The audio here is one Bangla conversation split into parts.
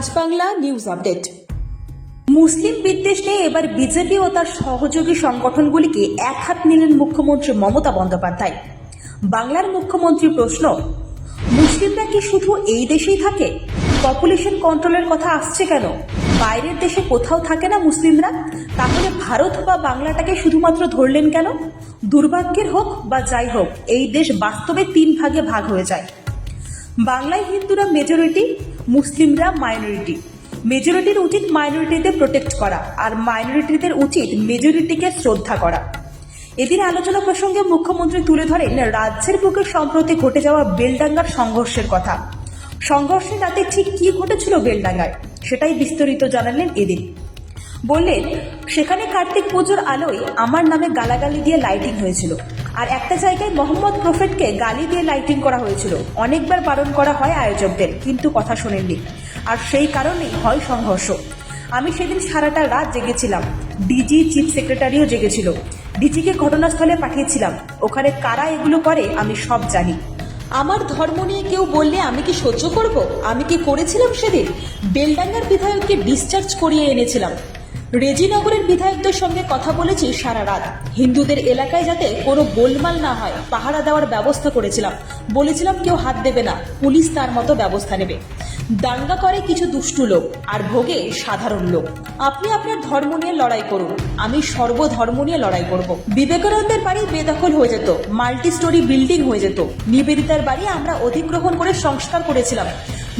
আজ বাংলা নিউজ আপডেট। মুসলিম বিদ্বেষ নিয়ে এবার বিজেপি ও তার সহযোগী সংগঠনগুলিকে এক হাত নিলেন মুখ্যমন্ত্রী মমতা বন্দ্যোপাধ্যায়। বাংলার মুখ্যমন্ত্রীর প্রশ্ন, মুসলিমরা কি শুধু এই দেশেই থাকে? পপুলেশন কন্ট্রোলের কথা আসছে কেন? বাইরের দেশে কোথাও থাকে না মুসলিমরা? তাহলে ভারত বা বাংলাটাকে শুধুমাত্র ধরলেন কেন? দুর্ভাগ্যের হোক বা যাই হোক, এই দেশ বাস্তবে তিন ভাগে ভাগ হয়ে যায়। বাংলায় হিন্দুরা মেজরিটি মুসলিমরা মাইনরিটি মেজরিটির উচিত মাইনরিটিদের প্রোটেক্ট করা আর মাইনরিটিদের উচিত মেজরিটিকে শ্রদ্ধা করা। এদিন আলোচনা প্রসঙ্গে মুখ্যমন্ত্রী তুলে ধরেন, রাজ্যের বুকে সম্প্রতি ঘটে যাওয়া বেলডাঙ্গার সংঘর্ষের কথা। সংঘর্ষের রাতে ঠিক কি ঘটেছিল বেলডাঙ্গায়, সেটাই বিস্তারিত জানালেন এদিন। বললেন সেখানে কার্তিক পুজোর আলোয় আমার নামে গালাগালি দিয়ে লাইটিং হয়েছিল। আর একটা জায়গায় মোহাম্মদ প্রফেটকে গালি দিয়ে লাইটিং করা হয়েছিল। অনেকবার বারণ করা হয় আয়োজকদের, কিন্তু কথা শোনেননি। আর সেই কারণেই হয় সংঘর্ষ। আমি সেদিন সারাটা রাত জেগেছিলাম। ডিজি চিফ সেক্রেটারিও জেগেছিল। ডিজিকে ঘটনাস্থলে পাঠিয়েছিলাম। ওখানে কারা এগুলো করে, আমি সব জানি। আমার ধর্ম নিয়ে কেউ বললে আমি কি সহ্য করব? আমি কি করেছিলাম সেদিন? বেলডাঙ্গার বিধায়ককে ডিসচার্জ করিয়ে এনেছিলাম। রেজিনগরের বিধায়কদের সঙ্গে কথা বলেছি সারা রাত। হিন্দুদের এলাকায় যাতে কোনো গোলমাল না হয়, পাহারা দেওয়ার ব্যবস্থা করেছিলাম। বলেছিলাম কেউ হাত দেবে না, পুলিশ তার মতো ব্যবস্থা নেবে। দাঙ্গা করে কিছু দুষ্টু লোক, আর ভোগে সাধারণ লোক। আপনি আপনার ধর্ম নিয়ে লড়াই করুন, আমি সর্বধর্ম নিয়ে লড়াই করব। বিবেকানন্দের বাড়ি বেদখল হয়ে যেত মাল্টি স্টোরি বিল্ডিং হয়ে যেত। নিবেদিতার বাড়ি আমরা অধিগ্রহণ করে সংস্কার করেছিলাম।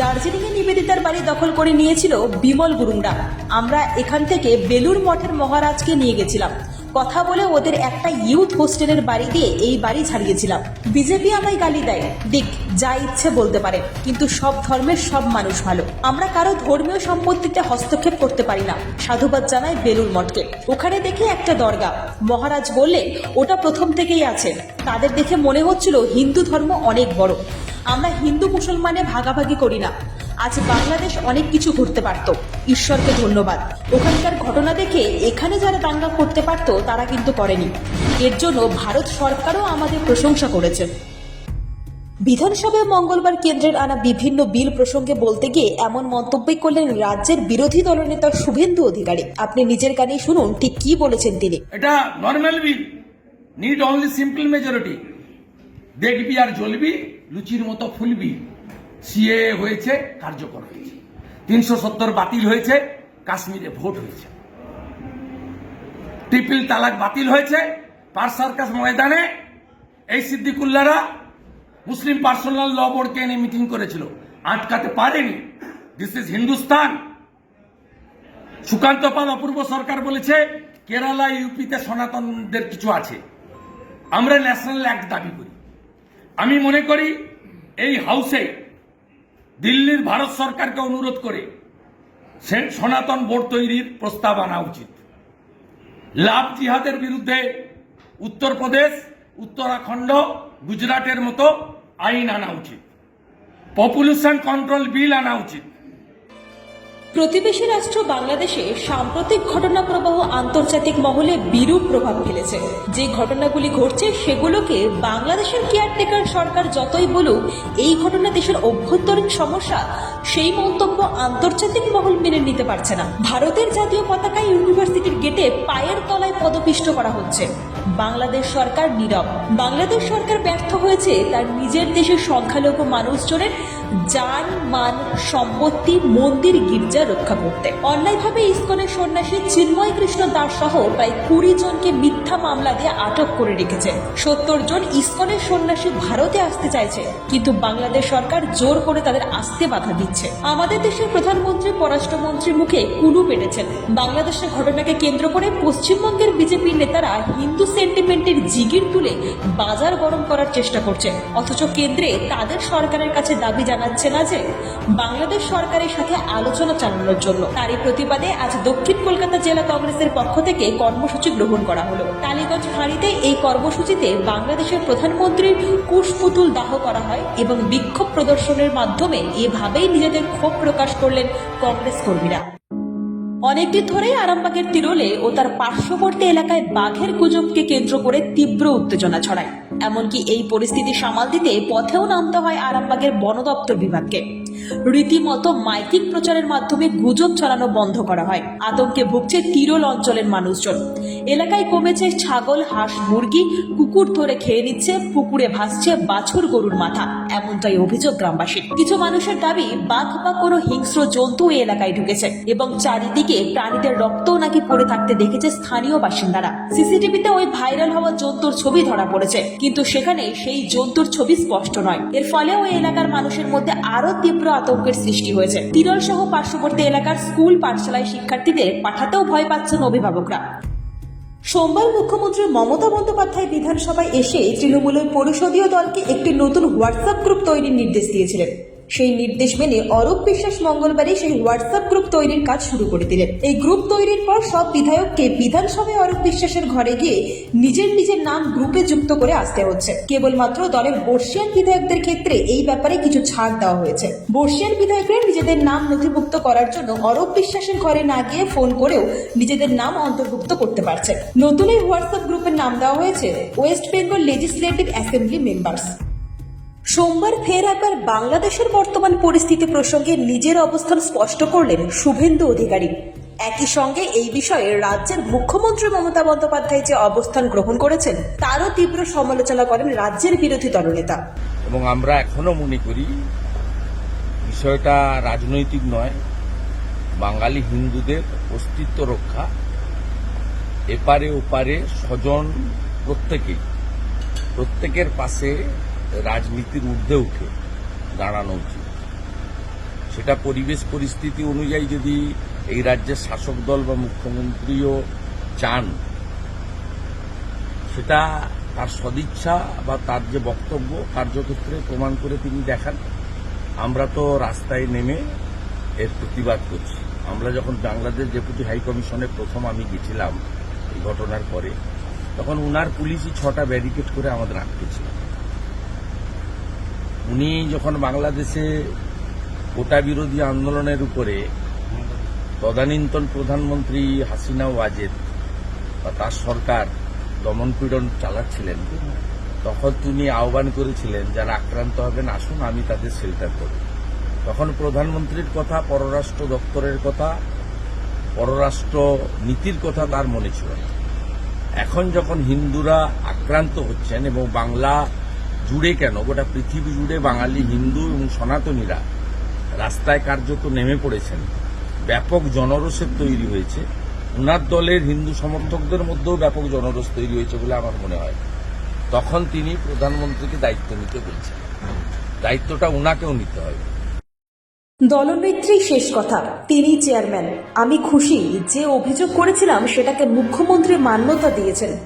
দার্জিলিংয়ে নিবেদিতার বাড়ি দখল করে নিয়েছিল বিমল গুরুংরা আমরা এখান থেকে বেলুর মঠের মহারাজকে নিয়ে গেছিলাম। কথা বলে ওদের একটা ইউথ হোস্টেলের বাড়ি দিয়ে এই বাড়ি ছাড়িয়েছিলাম। বিজেপি আমায় গালি দেয়। দিক, যা ইচ্ছে বলতে পারে, কিন্তু সব ধর্মের সব মানুষ ভালো। আমরা কারও ধর্মীয় সম্পত্তিতে হস্তক্ষেপ করতে পারি না, সাধুবাদ জানায় বেলুর মঠকে। ওখানে দেখি একটা দরগা। মহারাজ বললেন ওটা প্রথম থেকেই আছে। তাদের দেখে মনে হচ্ছিল হিন্দু ধর্ম অনেক বড়। আমরা হিন্দু মুসলমানে ভাগাভাগি করি না। আজ বাংলাদেশ অনেক কিছু ঘটতে পারত। ঈশ্বরকে ধন্যবাদ। ওখানকার ঘটনা দেখে এখানে যারা দাঙ্গা করতে পারত, তারা কিন্তু করেনি। এর জন্য ভারত সরকারও আমাদের প্রশংসা করেছে। বিধানসভায় মঙ্গলবার কেন্দ্রের আনা বিভিন্ন বিল প্রসঙ্গে বলতে গিয়ে এমন মন্তব্যই করলেন রাজ্যের বিরোধী দলনেতা শুভেন্দু অধিকারী। আপনি নিজের কানেই শুনুন, ঠিক কি বলেছেন তিনি। এটা normal bill need only simple majority দেখবি আর জ্বলবি। লুচির মতো ফুলবি। সিএ হয়েছে, কার্যকর হয়েছে। তিনশো সত্তর বাতিল হয়েছে, কাশ্মীরে ভোট হয়েছে। ট্রিপল তালাক বাতিল হয়েছে, পার সার্কাস ময়দানে, এই সিদ্দিকুল্লারা মুসলিম পার্সোনাল ল বোর্ডকে এনে মিটিং করেছিল। আটকাতে পারেনি। দিস ইজ হিন্দুস্তান সুকান্ত পাল অপূর্ব সরকার বলেছে, কেরালা, ইউপিতে সনাতনদের কিছু আছে। আমরা ন্যাশনাল অ্যাক্ট দাবি করি। আমি মনে করি এই হাউসে দিল্লির ভারত সরকারকে অনুরোধ করে সনাতন বোর্ড তৈরির প্রস্তাব আনা উচিত। লাভ জিহাদের বিরুদ্ধে উত্তরপ্রদেশ, উত্তরাখণ্ড, গুজরাটের মতো আইন আনা উচিত। পপুলেশন কন্ট্রোল বিল আনা উচিত। প্রতিবেশী রাষ্ট্র বাংলাদেশে সাম্প্রতিক ঘটনা প্রবাহ আন্তর্জাতিক মহলে বিরূপ প্রভাব ফেলেছে। যে ঘটনাগুলি ঘটছে, সেগুলোকে বাংলাদেশের কেয়ারটেকার সরকার যতই বলুক, এই ঘটনা দেশের অভ্যন্তরীণ সমস্যা, সেই মন্তব্য আন্তর্জাতিক মহল মেনে নিতে পারছে না। ভারতের জাতীয় পতাকা ইউনিভার্সিটির গেটে পায়ের তলায় পদপিষ্ট করা হচ্ছে। বাংলাদেশ সরকার নীরব। বাংলাদেশ সরকার ব্যর্থ হয়েছে, তার নিজের দেশের সংখ্যালঘু মানুষজনের যান, মান, সম্পত্তি, মন্দির, গির্জা রক্ষা করতে। অন্যায়ভাবে ইসকনের সন্ন্যাসী চিন্ময় কৃষ্ণ দাস সহ প্রায় কুড়ি জনকে মিথ্যা মামলা দিয়ে আটক করে রেখেছে। সত্তর জন ইসকনের সন্ন্যাসী ভারতে আসতে চাইছে, কিন্তু বাংলাদেশ সরকার জোর করে তাদের আসতে বাধা দিচ্ছে। আমাদের দেশের প্রধানমন্ত্রী, পররাষ্ট্রমন্ত্রীর মুখে কুলু পেটেছেন। বাংলাদেশের ঘটনাকে কেন্দ্র করে পশ্চিমবঙ্গের বিজেপি নেতারা হিন্দু সেন্টিমেন্টের জিগির তুলে বাজার গরম করার চেষ্টা করছে অথচ কেন্দ্রে তাদের সরকারের কাছে দাবি জানাচ্ছে না যে বাংলাদেশ সরকারের সাথে আলোচনা চালানোর জন্য তারই প্রতিবাদে আজ দক্ষিণ কলকাতা জেলা কংগ্রেসের পক্ষ থেকে কর্মসূচি গ্রহণ করা হলো। টালিগঞ্জ ফাঁড়িতে এই কর্মসূচিতে বাংলাদেশের প্রধানমন্ত্রীর কুশপুতুল দাহ করা হয় এবং বিক্ষোভ প্রদর্শনের মাধ্যমে এভাবেই নিজেদের ক্ষোভ প্রকাশ করলেন কংগ্রেস কর্মীরা। অনেকদিন ধরেই আরামবাগের তিরোলে ও তার পার্শ্ববর্তী এলাকায় বাঘের গুজবকে কেন্দ্র করে তীব্র উত্তেজনা ছড়ায়। এমনকি এই পরিস্থিতি সামাল দিতে পথেও নামতে হয় আরামবাগের বন দপ্তর বিভাগকে। রীতিমতো মাইকিং প্রচারের মাধ্যমে গুজব ছড়ানো বন্ধ করা হয়। আতঙ্কে ভুগছে তিরোল অঞ্চলের মানুষজন। এলাকায় কমেছে ছাগল, হাঁস, মুরগি, কুকুর ধরে খেয়ে নিচ্ছে, পুকুরে ভাসছে বাছুর গরুর মাথা। এমনটাই অভিযোগ গ্রামবাসীর। কিছু মানুষের দাবি, বাঘ বা কোনো হিংস্র জন্তু এই এলাকায় ঢুকেছে এবং চারিদিকে প্রাণীদের রক্তও নাকি পড়ে থাকতে দেখেছে স্থানীয় বাসিন্দারা। সিসিটিভিতে ওই ভাইরাল হওয়া জন্তুর ছবি ধরা পড়েছে, কিন্তু সেখানে সেই জন্তুর ছবি স্পষ্ট নয়। এর ফলে ওই এলাকার মানুষের মধ্যে আরও তীব্র আতঙ্কের সৃষ্টি হয়েছে। তিরল সহ পার্শ্ববর্তী এলাকার স্কুল, পাঠশালায় শিক্ষার্থীদের পাঠাতেও ভয় পাচ্ছেন অভিভাবকরা। সোমবার মুখ্যমন্ত্রী মমতা বন্দ্যোপাধ্যায় বিধানসভায় এসে তৃণমূলের পরিষদীয় দলকে একটি নতুন হোয়াটসঅ্যাপ গ্রুপ তৈরির নির্দেশ দিয়েছিলেন। সেই নির্দেশ মেনে অরূপ বিশ্বাস মঙ্গলবারই সেই হোয়াটসঅ্যাপ গ্রুপ তৈরির কাজ শুরু করে দিলেন। এই গ্রুপ তৈরির পর সব বিধায়ককে বিধানসভায় অরূপ বিশ্বাসের ঘরে গিয়ে নিজের নিজের নাম গ্রুপে যুক্ত করে আসতে হচ্ছে। কেবলমাত্র দলের বর্ষিয়ান বিধায়কদের ক্ষেত্রে এই ব্যাপারে কিছু ছাড় দেওয়া হয়েছে। বর্ষিয়ান বিধায়করা নিজেদের নাম নথিভুক্ত করার জন্য অরূপ বিশ্বাসের ঘরে না গিয়ে ফোন করেও নিজেদের নাম অন্তর্ভুক্ত করতে পারছে নতুন এই হোয়াটসঅ্যাপ গ্রুপের নাম দেওয়া হয়েছে West Bengal legislative assembly members সোমবার ফের একবার বাংলাদেশের বর্তমান পরিস্থিতি প্রসঙ্গে নিজের অবস্থান স্পষ্ট করলেন শুভেন্দু অধিকারী। একই সঙ্গে এই বিষয়ে রাজ্যের মুখ্যমন্ত্রী মমতা বন্দ্যোপাধ্যায় যে অবস্থান গ্রহণ করেছেন, তারও তীব্র সমালোচনা করেন রাজ্যের বিরোধী দলনেতা। এবং আমরা এখনও মনে করি, বিষয়টা রাজনৈতিক নয়, বাঙালি হিন্দুদের অস্তিত্ব রক্ষা, এপারে ওপারে স্বজন প্রত্যেকেই, প্রত্যেকের পাশে রাজনীতির ঊর্ধ্বে উঠে দাঁড়ানো উচিত। সেটা পরিবেশ পরিস্থিতি অনুযায়ী যদি এই রাজ্যের শাসক দল বা মুখ্যমন্ত্রীও চান, সেটা তার সদিচ্ছা বা তার যে বক্তব্য, কার্যক্ষেত্রে প্রমাণ করে তিনি দেখান। আমরা তো রাস্তায় নেমে এর প্রতিবাদ করছি। আমরা যখন বাংলাদেশ ডেপুটি হাই কমিশনে প্রথম আমি গেছিলাম এই ঘটনার পরে, তখন উনার পুলিশই ছটা ব্যারিকেড করে আমাদের আটকেছিল উনি যখন বাংলাদেশে কোটা বিরোধী আন্দোলনের উপরে তদানীন্তন প্রধানমন্ত্রী হাসিনা ওয়াজেদ বা তার সরকার দমনপীড়ন চালাচ্ছিলেন, তখন তিনি আহ্বান করেছিলেন, যারা আক্রান্ত হবেন, আসুন, আমি তাদের শেল্টার করব তখন প্রধানমন্ত্রীর কথা, পররাষ্ট্র দপ্তরের কথা, পররাষ্ট্র নীতির কথা তার মনে ছিল। এখন যখন হিন্দুরা আক্রান্ত হচ্ছেন এবং বাংলা জুড়ে কেন? গোটা পৃথিবী জুড়ে বাঙালি, হিন্দু এবং সনাতনীরা রাস্তায় কার্যত নেমে পড়েছেন। ব্যাপক জনরোষের তৈরি হয়েছে। উনার দলের হিন্দু সমর্থকদের মধ্যেও ব্যাপক জনরোষ তৈরি হয়েছে বলে আমার মনে হয়। তখন তিনি প্রধানমন্ত্রীকে দায়িত্ব নিতে বলছেন। দায়িত্বটা উনাকেও নিতে হবে। দলনেত্রী শেষ কথা, তিনি চেয়ারম্যান। আমি খুশি যে অভিযোগ করেছিলাম, সেটাকে মুখ্যমন্ত্রী মান্যতা দিয়েছেন।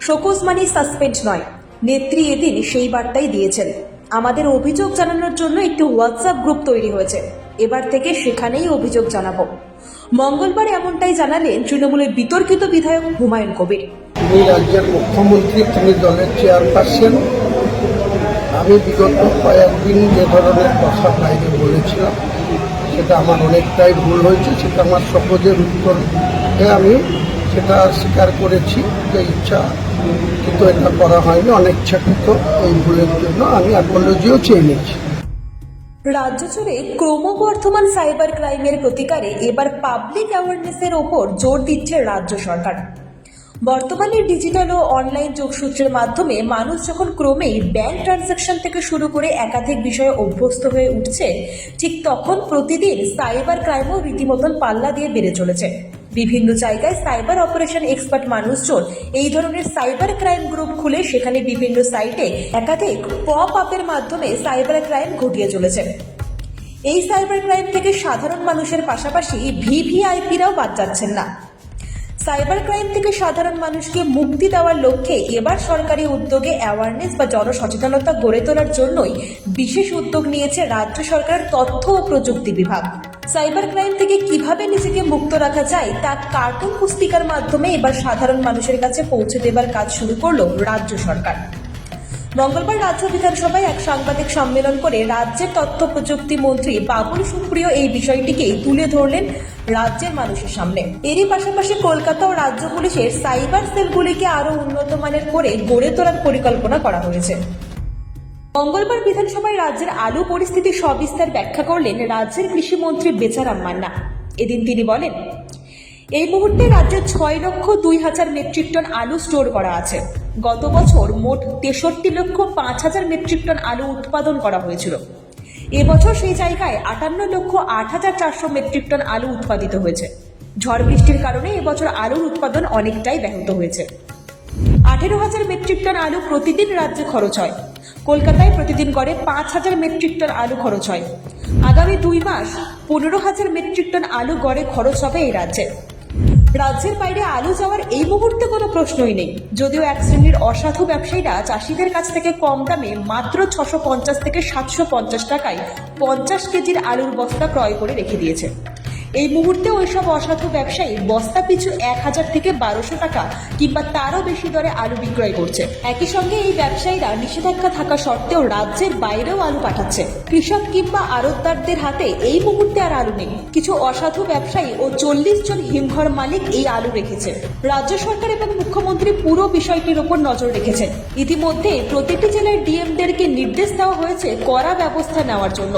শোকজ মানি সাসপেন্ড নয়। নেত্রী এদিন সেই বার্তাই দিয়েছেন। আমাদের অভিযোগ জানানোর জন্য একটি হোয়াটসঅ্যাপ গ্রুপ তৈরি হয়েছে। এবার থেকে সেখানেই অভিযোগ জানাব। মঙ্গলবার এমনটাই জানালেন তৃণমূলের বিতর্কিত বিধায়ক হুমায়ুন কবির। তিনি রাজ্যের মুখ্যমন্ত্রী, তিনি দলের চেয়ারপারসন। আমি বিগত কয়েকদিন যে ধরনের কথা বাইরে বলেছিলাম, সেটা আমার অনেকটাই ভুল হয়েছে, সেটা আমার সহজের উত্তর আমি সেটা স্বীকার করেছি যে ইচ্ছা, কিন্তু এটা করা হয়নি, অনিচ্ছাকৃত এই ভুলের জন্য আমি অ্যাপোলজিও চেয়ে নিয়েছি। রাজ্য জুড়ে ক্রমবর্ধমান সাইবার ক্রাইমের প্রতিকারে এবার পাবলিক অ্যাওয়ারনেসের ওপর জোর দিচ্ছে রাজ্য সরকার। বর্তমানে ডিজিটাল ও অনলাইন যোগসূত্রের মাধ্যমে মানুষ যখন ক্রমেই ব্যাংক ট্রানজ্যাকশন থেকে শুরু করে একাধিক বিষয়ে অভ্যস্ত হয়ে উঠছে, ঠিক তখন প্রতিদিন সাইবার ক্রাইমও রীতিমতন পাল্লা দিয়ে বেড়ে চলেছে। বিভিন্ন জায়গায় সাইবার অপারেশন এক্সপার্ট মানুষজন এই ধরনের সাইবার ক্রাইম গ্রুপ খুলে সেখানে বিভিন্ন সাইটে একাধিক পপ আপের মাধ্যমে সাইবার ক্রাইম ঘটিয়ে চলেছে। এই সাইবার ক্রাইম থেকে সাধারণ মানুষের পাশাপাশি ভিভিআইপিরাও বাদ যাচ্ছেন না। সাইবার ক্রাইম থেকে সাধারণ মানুষকে মুক্তি দেওয়ার লক্ষ্যে এবার সরকারি উদ্যোগে অ্যাওয়ারনেস বা জনসচেতনতা গড়ে তোলার জন্যই বিশেষ উদ্যোগ নিয়েছে রাজ্য সরকারের তথ্য ও প্রযুক্তি বিভাগ। সাইবার ক্রাইম থেকে কীভাবে নিজেকে মুক্ত রাখা যায় তা কার্টুন পুস্তিকার মাধ্যমে এবার সাধারণ মানুষের কাছে পৌঁছে দেবার কাজ শুরু করল রাজ্য সরকার। মঙ্গলবার রাজ্য বিধানসভায় এক সাংবাদিক সম্মেলন করে রাজ্যের তথ্য প্রযুক্তি মন্ত্রী বাবুল সুপ্রিয় এই বিষয়টিকেই তুলে ধরলেন রাজ্যের মানুষের সামনে। এরই পাশাপাশি কলকাতা ও রাজ্য পুলিশের সাইবার সেলগুলিকে আরও উন্নত মানের করে গড়ে তোলার পরিকল্পনা করা হয়েছে। মঙ্গলবার বিধানসভায় রাজ্যের আলু পরিস্থিতি সবিস্তার ব্যাখ্যা করলেন রাজ্যের কৃষিমন্ত্রী বেচারাম মান্না। এদিন তিনি বলেন, এই মুহূর্তে রাজ্যে ছয় লক্ষ দুই হাজার মেট্রিক টন আলু স্টোর করা আছে। গত বছর মোট তেষট্টি লক্ষ পাঁচ হাজার মেট্রিক টন আলু উৎপাদন করা হয়েছিল। এবছর সেই জায়গায় আটান্ন লক্ষ আট হাজার চারশো মেট্রিক টন আলু উৎপাদিত হয়েছে। ঝড় বৃষ্টির কারণে এবছর আলুর উৎপাদন অনেকটাই ব্যাহত হয়েছে। আঠেরো হাজার মেট্রিক টন আলু প্রতিদিন রাজ্যে খরচ হয়। কলকাতায় প্রতিদিন গড়ে পাঁচ হাজার মেট্রিক টন আলু খরচ হয়। আগামী দুই মাস পনেরো হাজার মেট্রিক টন আলু গড়ে খরচ হবে এই রাজ্যে। রাজ্যের বাইরে আলু যাওয়ার এই মুহূর্তে কোনো প্রশ্নই নেই। যদিও এক শ্রেণির অসাধু ব্যবসায়ীরা চাষিদের কাছ থেকে কম দামে মাত্র ছশো পঞ্চাশ থেকে সাতশো পঞ্চাশ টাকায় পঞ্চাশ কেজির আলুর বস্তা ক্রয় করে রেখে দিয়েছে। এই মুহূর্তে ওইসব অসাধু ব্যবসায়ী বস্তা পিছু এক হাজার থেকে বারোশো টাকা কিংবা তারও বেশি দরে আলু বিক্রয় করছে। একই সঙ্গে এই ব্যবসায়ীরা নিষেধাজ্ঞা থাকা সত্ত্বেও রাজ্যের বাইরেও আলু পাঠাচ্ছে। কৃষক কিংবা আড়তদারদের হাতে এই মুহূর্তে আর আলু নেই। কিছু অসাধু ব্যবসায়ী ও চল্লিশ জন হিমঘর মালিক এই আলু রেখেছে। রাজ্য সরকার এবং মুখ্যমন্ত্রী পুরো বিষয়টির উপর নজর রেখেছেন। ইতিমধ্যে প্রতিটি জেলার ডিএমদেরকে নির্দেশ দেওয়া হয়েছে কড়া ব্যবস্থা নেওয়ার জন্য।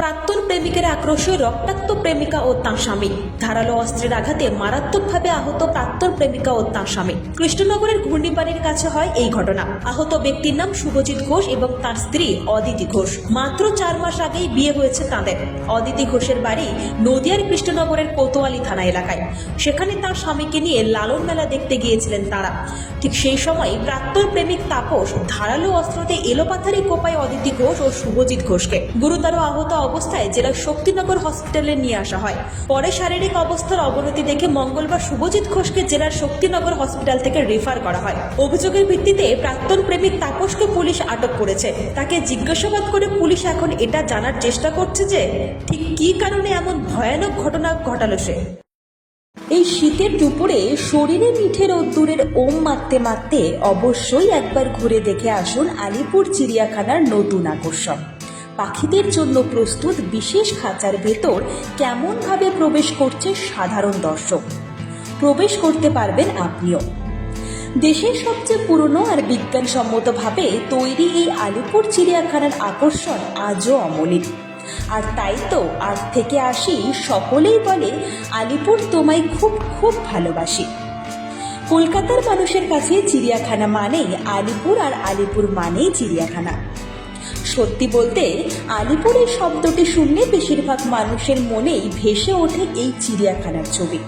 প্রাক্তন প্রেমিকের আক্রোশে রক্তাক্ত প্রেমিকা ও তাঁর স্বামী। ধারালো অস্ত্রের আঘাতে মারাত্মকভাবে আহত প্রাক্তন প্রেমিকা ও তাঁর স্বামী। কৃষ্ণনগরের ঘূর্ণিবাড়ির কাছে হয় এই ঘটনা। আহত ব্যক্তির নাম শুভজিৎ ঘোষ এবং তার স্ত্রী অদিতি ঘোষ। মাত্র চার মাস আগেই বিয়ে হয়েছে তাঁদের। অদিতি ঘোষের বাড়ি নদিয়ার কৃষ্ণনগরের কোতোয়ালি থানা এলাকায়। সেখানে তার স্বামীকে নিয়ে লালন মেলা দেখতে গিয়েছিলেন তারা। ঠিক সেই সময় প্রাক্তন প্রেমিক তাপস ধারালো অস্ত্রতে এলোপাথারি কোপায় অদিতি ঘোষ ও শুভজিৎ ঘোষকে। গুরুতর আহত অবস্থায় জেলার শক্তিনগর হসপিটালে নিয়ে আসা হয়। পরে শারীরিক অবস্থার অবনতি দেখে মঙ্গলবার শুভজিৎ ঘোষকে জেলার শক্তিনগর হসপিটাল থেকে রেফার করা হয়। অভিযোগের ভিত্তিতে প্রাক্তন প্রেমিক তাপসকে পুলিশ আটক করেছে। তাকে জিজ্ঞাসাবাদ করে পুলিশ এখন এটা জানার চেষ্টা করছে যে, ঠিক কি কারণে এমন ভয়ানক ঘটনা ঘটালো সে? এই শীতের দুপুরে শরীরে মিঠে রোদ্দুরের ওম মারতে মারতে অবশ্যই একবার ঘুরে দেখে আসুন আলিপুর চিড়িয়াখানার নতুন আকর্ষণ। পাখিদের জন্য প্রস্তুত বিশেষ খাঁচার ভেতর কেমনভাবে প্রবেশ করছে সাধারণ দর্শক? প্রবেশ করতে পারবেন আপনিও। দেশের সবচেয়ে পুরনো আর বিজ্ঞানসম্মতভাবে তৈরি এই আলিপুর চিড়িয়াখানার আকর্ষণ আজও অমলিন। আর তাই তো আজ থেকে আসি সকলেই বলে আলিপুর তোমায় খুব খুব ভালোবাসি। কলকাতার মানুষের কাছে চিড়িয়াখানা মানেই আলিপুর আর আলিপুর মানেই চিড়িয়াখানা। সত্যি বলতে আলিপুরের শব্দটি শুনলে বেশিরভাগ মানুষের মনেই ভেসে ওঠে এই চিড়িয়াখানার ছবি।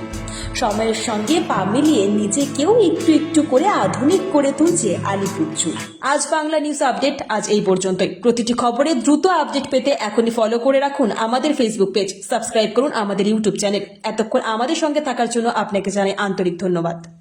সময়ের সঙ্গে পা মিলিয়ে নিজেকেও একটু একটু করে আধুনিক করে তুলছে আলিপুর জু আজ বাংলা নিউজ আপডেট, আজ এই পর্যন্তই। প্রতিটি খবরে দ্রুত আপডেট পেতে এখনই ফলো করে রাখুন আমাদের ফেসবুক পেজ সাবস্ক্রাইব করুন আমাদের ইউটিউব চ্যানেল এতক্ষণ আমাদের সঙ্গে থাকার জন্য আপনাকে জানাই আন্তরিক ধন্যবাদ।